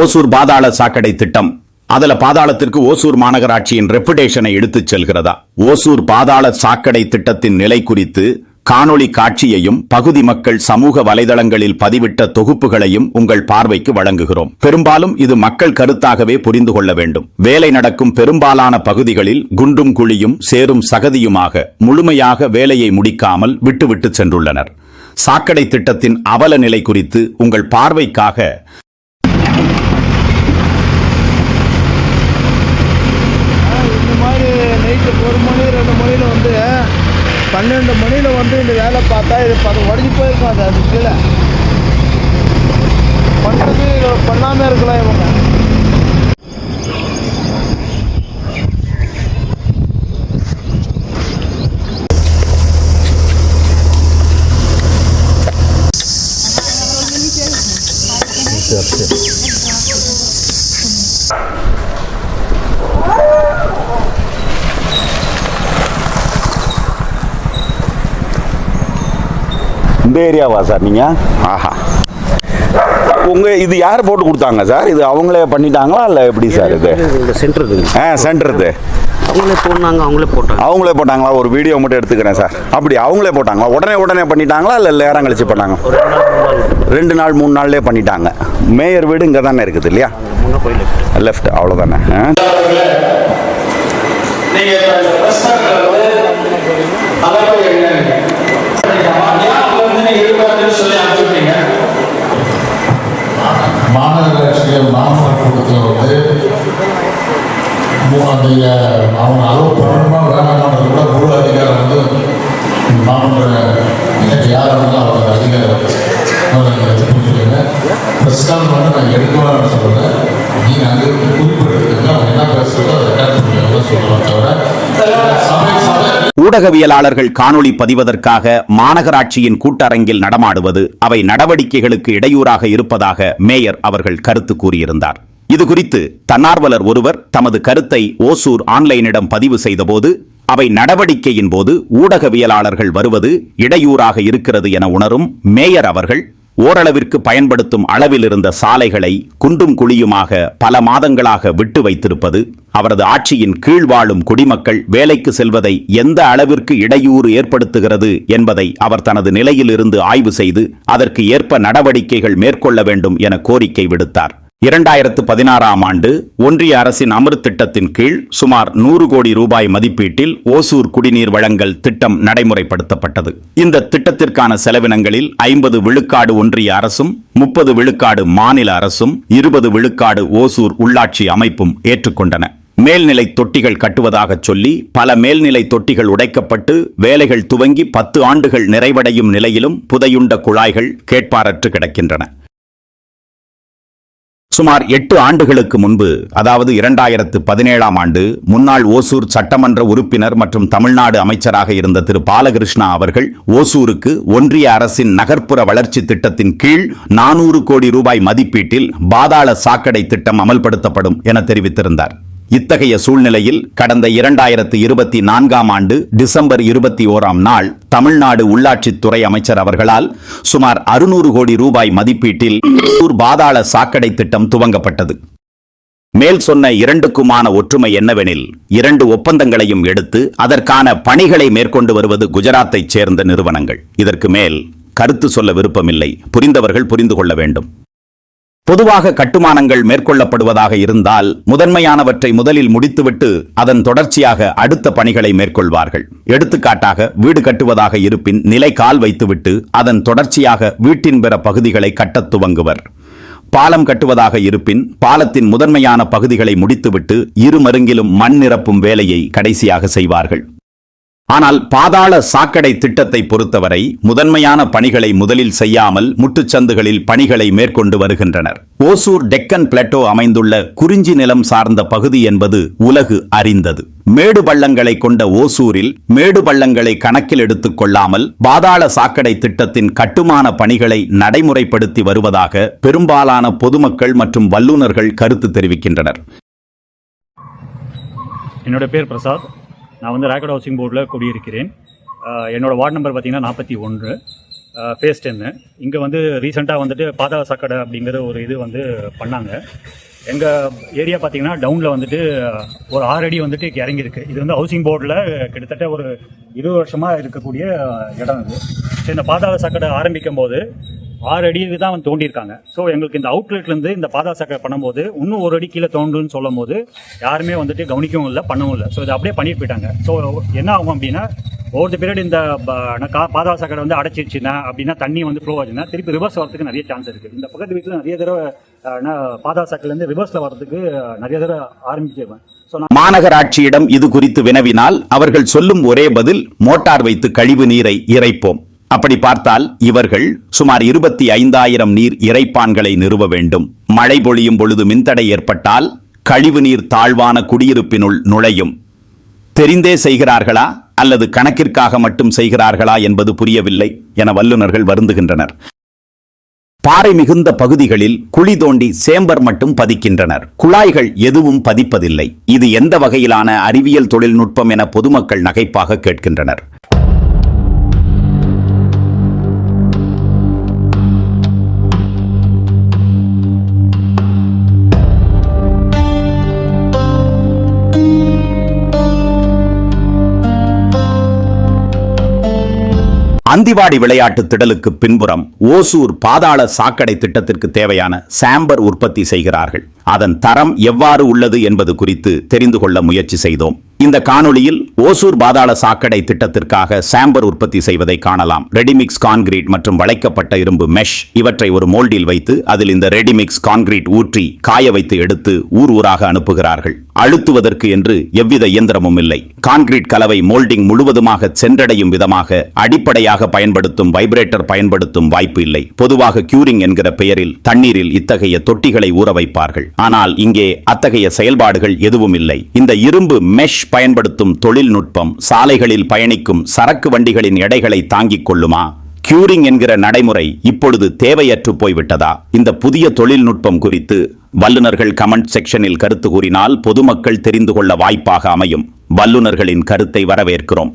ஓசூர் பாதாள சாக்கடை திட்டம். அதுல பாதாளத்திற்கு ஓசூர் மாநகராட்சியின் ரெப்புடேஷனை எடுத்துச் செல்கிறதா? ஓசூர் பாதாள சாக்கடை திட்டத்தின் நிலை குறித்து காணொளி காட்சியையும் பகுதி மக்கள் சமூக வலைதளங்களில் பதிவிட்ட தொகுப்புகளையும் உங்கள் பார்வைக்கு வழங்குகிறோம். பெரும்பாலும் இது மக்கள் கருத்தாகவே புரிந்து கொள்ள வேண்டும். வேலை நடக்கும் பெரும்பாலான பகுதிகளில் குண்டும் குழியும் சேரும் சகதியுமாக முழுமையாக வேலையை முடிக்காமல் விட்டுவிட்டு சென்றுள்ளனர். சாக்கடை திட்டத்தின் அவல நிலை குறித்து உங்கள் பார்வைக்காக இந்த மாதிரி நைட்டு ஒரு மணி ரெண்டு மணியில் வந்து பன்னெண்டு மணியில் வந்து இந்த வேலை பார்த்தா இது அது உடஞ்சி போயிருக்கும் அது அது கீழே. பண்ணுறது பண்ணாமல் இருக்கலாம் இவங்க. இந்த ஏரியாவா சார் நீங்க? ஆஹா. உங்க இது யார் போட்டு கொடுத்தாங்க சார்? இது அவங்களே பண்ணிட்டாங்களா இல்ல எப்படி சார் இது? சென்டர் ஆ சென்டர் இது. அவங்களே போனாங்க அவங்களே போட்டாங்க. அவங்களே போட்டாங்களா? ஒரு வீடியோ மட்டும் எடுத்துக்கிறேன் சார். அப்படி அவங்களே போட்டாங்களா? உடனே உடனே பண்ணிட்டாங்களா இல்ல நேரம் கழிச்சு பண்ணாங்க? ரெண்டு நாள் மூணு நாள்லயே பண்ணிட்டாங்க. மேயர் வீடு இங்க தானே இருக்குது இல்லையா. லெஃப்ட் அவ்வளோதானே ஆ? பிரஸ்தானம் வந்து நான் எடுக்கலாம்னு சொல்லலை. நீங்கள் அங்கே இருந்து குறிப்பிட்டிருக்கீங்க அவங்க என்ன பேசுகிறதோ அதை ரெக்கார்ட் பண்ணி சொல்லலாம் தவிர ஊடகவியலாளர்கள் காணொளி பதிவதற்காக மாநகராட்சியின் கூட்டரங்கில் நடமாடுவது அவை நடவடிக்கைகளுக்கு இடையூறாக இருப்பதாக மேயர் அவர்கள் கருத்து கூறியிருந்தார். இது குறித்து தன்னார்வலர் ஒருவர் தமது கருத்தை ஓசூர் ஆன்லைனிடம் பதிவு செய்தபோது அவை நடவடிக்கையின் போது ஊடகவியலாளர்கள் வருவது இடையூறாக இருக்கிறது என உணரும் மேயர் அவர்கள் ஓரளவிற்கு பயன்படுத்தும் அளவில் இருந்த சாலைகளை குண்டும் குழியுமாக பல மாதங்களாக விட்டு வைத்திருப்பது அவரது ஆட்சியின் கீழ் வாழும் குடிமக்கள் வேலைக்கு செல்வதை எந்த அளவிற்கு இடையூறு ஏற்படுத்துகிறது என்பதை அவர் தனது நிலையிலிருந்து ஆய்வு செய்து அதற்கு ஏற்ப நடவடிக்கைகள் மேற்கொள்ள வேண்டும் என கோரிக்கை விடுத்தார். இரண்டாயிரத்து பதினாறாம் ஆண்டு ஒன்றிய அரசின் அமிர்த் திட்டத்தின் கீழ் சுமார் நூறு கோடி ரூபாய் மதிப்பீட்டில் ஓசூர் குடிநீர் வழங்கல் திட்டம் நடைமுறைப்படுத்தப்பட்டது. இந்த திட்டத்திற்கான செலவினங்களில் ஐம்பது விழுக்காடு ஒன்றிய அரசும் முப்பது விழுக்காடு மாநில அரசும் இருபது விழுக்காடு ஓசூர் உள்ளாட்சி அமைப்பும் ஏற்றுக்கொண்டன. மேல்நிலை தொட்டிகள் கட்டுவதாகச் சொல்லி பல மேல்நிலை தொட்டிகள் உடைக்கப்பட்டு வேலைகள் துவங்கி பத்து ஆண்டுகள் நிறைவடையும் நிலையிலும் புதையுண்ட குழாய்கள் கேட்பாரற்று கிடக்கின்றன. சுமார் எட்டு ஆண்டுகளுக்கு முன்பு அதாவது இரண்டாயிரத்து பதினேழாம் ஆண்டு முன்னாள் ஓசூர் சட்டமன்ற உறுப்பினர் மற்றும் தமிழ்நாடு அமைச்சராக இருந்த திரு. பாலகிருஷ்ணா அவர்கள் ஓசூருக்கு ஒன்றிய அரசின் நகர்ப்புற வளர்ச்சி திட்டத்தின் கீழ் நானூறு கோடி ரூபாய் மதிப்பீட்டில் பாதாள சாக்கடை திட்டம் அமல்படுத்தப்படும் என தெரிவித்திருந்தார். இத்தகைய சூழ்நிலையில் கடந்த இரண்டாயிரத்து இருபத்தி நான்காம் ஆண்டு டிசம்பர் இருபத்தி ஓராம் நாள் தமிழ்நாடு உள்ளாட்சித்துறை அமைச்சர் அவர்களால் சுமார் அறுநூறு கோடி ரூபாய் மதிப்பீட்டில் பாதாள சாக்கடை திட்டம் துவங்கப்பட்டது. மேல் சொன்ன இரண்டுக்குமான ஒற்றுமை என்னவெனில் இரண்டு ஒப்பந்தங்களையும் எடுத்து அதற்கான பணிகளை மேற்கொண்டு வருவது குஜராத்தைச் சேர்ந்த நிறுவனங்கள். இதற்கு மேல் கருத்து சொல்ல விருப்பமில்லை. புரிந்தவர்கள் புரிந்து கொள்ள வேண்டும். பொதுவாக கட்டுமானங்கள் மேற்கொள்ளப்படுவதாக இருந்தால் முதன்மையானவற்றை முதலில் முடித்துவிட்டு அதன் தொடர்ச்சியாக அடுத்த பணிகளை மேற்கொள்வார்கள். எடுத்துக்காட்டாக வீடு கட்டுவதாக இருப்பின் நிலை கால் வைத்துவிட்டு அதன் தொடர்ச்சியாக வீட்டின் பிற பகுதிகளை கட்டத் துவங்குவர். பாலம் கட்டுவதாக இருப்பின் பாலத்தின் முதன்மையான பகுதிகளை முடித்துவிட்டு இரு மருங்கிலும் மண் நிரப்பும் வேலையை கடைசியாக செய்வார்கள். ஆனால் பாதாள சாக்கடை திட்டத்தை பொறுத்தவரை முதன்மையான பணிகளை முதலில் செய்யாமல் முட்டுச்சந்துகளில் பணிகளை மேற்கொண்டு வருகின்றனர். ஓசூர் டெக்கன் பிளட்டோ அமைந்துள்ள குறிஞ்சி நிலம் சார்ந்த பகுதி என்பது உலகு அறிந்தது. மேடு பள்ளங்களை கொண்ட ஓசூரில் மேடு பள்ளங்களை கணக்கில் எடுத்துக் கொள்ளாமல் பாதாள சாக்கடை திட்டத்தின் கட்டுமான பணிகளை நடைமுறைப்படுத்தி வருவதாக பெரும்பாலான பொதுமக்கள் மற்றும் வல்லுநர்கள் கருத்து தெரிவிக்கின்றனர். என்னோட பேர் பிரசாத். நான் வந்து ரேக்கட் ஹவுசிங் போர்டில் குடியிருக்கிறேன். என்னோடய என்னோட வார்டு நம்பர் பார்த்தீங்கன்னா நாற்பத்தி ஒன்று. ஃபேஸ் டென்னு இங்கே வந்து ரீசெண்டாக வந்துட்டு பாதாள சாக்கடை அப்படிங்கிற ஒரு இது வந்து பண்ணாங்க. எங்கள் ஏரியா பார்த்தீங்கன்னா டவுனில் வந்துட்டு ஒரு ஆறு அடி வந்துட்டு இறங்கியிருக்கு. இது வந்து ஹவுசிங் போர்டில் கிட்டத்தட்ட ஒரு இருபது வருஷமாக இருக்கக்கூடிய இடம் இது இந்த பாதாள சாக்கடை ஆரம்பிக்கும் போது ஆறு அடிக்கு தான் வந்து தோண்டியிருக்காங்க. ஸோ எங்களுக்கு இந்த அவுட்லெட்லேருந்து இந்த பாதா சாக்கடை பண்ணும்போது இன்னும் ஒரு அடி கீழே தோண்டுன்னு சொல்லும் போது யாருமே வந்துட்டு கவனிக்கவும் இல்லை பண்ணவும் இல்லை. ஸோ இதை அப்படியே பண்ணிட்டு போயிட்டாங்க. ஸோ என்ன ஆகும் அப்படின்னா ஒவ்வொரு பீரியட் இந்த கா- பாதாள சாக்கடை வந்து அடைச்சிருச்சுன்னா அப்படின்னா தண்ணி வந்து ஃப்ளோ ஆச்சுன்னா திருப்பி ரிவர்ஸ் வரதுக்கு நிறைய சான்ஸ் இருக்குது இந்த பக்கத்து வீட்டில் நிறைய தடவை நான் பாதாள சாக்கடையிலேருந்து ரிவர்ஸில் வரதுக்கு நிறைய தடவை ஆரம்பிச்சிருவேன் ஸோ நான் மாநகராட்சியிடம் இது குறித்து வினவினால் அவர்கள் சொல்லும் ஒரே பதில் மோட்டார் வைத்து கழிவு நீரை இறைப்போம். அப்படி பார்த்தால் இவர்கள் சுமார் இருபத்தி ஐந்தாயிரம் நீர் இறைப்பான்களை நிறுவ வேண்டும். மழை பொழியும் பொழுது மின்தடை ஏற்பட்டால் கழிவு நீர் தாழ்வான குடியிருப்பினுள் நுழையும். தெரிந்தே செய்கிறார்களா? அல்லது கணக்கிற்காக மட்டும் செய்கிறார்களா என்பது புரியவில்லை என வல்லுநர்கள் வருந்துகின்றனர். பாறை மிகுந்த பகுதிகளில் குழி தோண்டி சேம்பர் மட்டும் பதிக்கின்றனர். குழாய்கள் எதுவும் பதிப்பதில்லை. இது எந்த வகையிலான அறிவியல் தொழில்நுட்பம் என பொதுமக்கள் நகைப்பாக கேட்கின்றனர். அந்திவாடி விளையாட்டு திடலுக்கு பின்புறம் ஓசூர் பாதாள சாக்கடை திட்டத்திற்கு தேவையான சாம்பர் உற்பத்தி செய்கிறார்கள். அதன் தரம் எவ்வாறு உள்ளது என்பது குறித்து தெரிந்து கொள்ள முயற்சி செய்தோம். இந்த காணொளியில் ஓசூர் பாதாள சாக்கடை திட்டத்திற்காக சாம்பர் உற்பத்தி செய்வதை காணலாம். ரெடிமிக்ஸ் கான்கிரீட் மற்றும் வளைக்கப்பட்ட இரும்பு மெஷ் இவற்றை ஒரு மோல்டில் வைத்து அதில் இந்த ரெடிமிக்ஸ் கான்கிரீட் ஊற்றி காய வைத்து எடுத்து ஊர் ஊராக அனுப்புகிறார்கள். அழுத்துவதற்கு என்று எவ்வித இயந்திரமும் இல்லை. கான்கிரீட் கலவை மோல்டிங் முழுவதுமாக சென்றடையும் விதமாக அடிப்படையாக பயன்படுத்தும் வைப்ரேட்டர் பயன்படுத்தும் வாய்ப்பு இல்லை. பொதுவாக கியூரிங் என்கிற பெயரில் தண்ணீரில் இத்தகைய தொட்டிகளை ஊற வைப்பார்கள். ஆனால் இங்கே அத்தகைய செயல்பாடுகள் எதுவும் இல்லை. இந்த இரும்பு மெஷ் பயன்படுத்தும் தொழில்நுட்பம் சாலைகளில் பயணிக்கும் சரக்கு வண்டிகளின் எடைகளை தாங்கிக் கொள்ளுமா? கியூரிங் என்கிற நடைமுறை இப்பொழுது தேவையற்று போய்விட்டதா? இந்த புதிய தொழில்நுட்பம் குறித்து வல்லுநர்கள் கமெண்ட் செக்ஷனில் கருத்து கூறினால் பொதுமக்கள் தெரிந்து கொள்ள வாய்ப்பாக அமையும். வல்லுநர்களின் கருத்தை வரவேற்கிறோம்.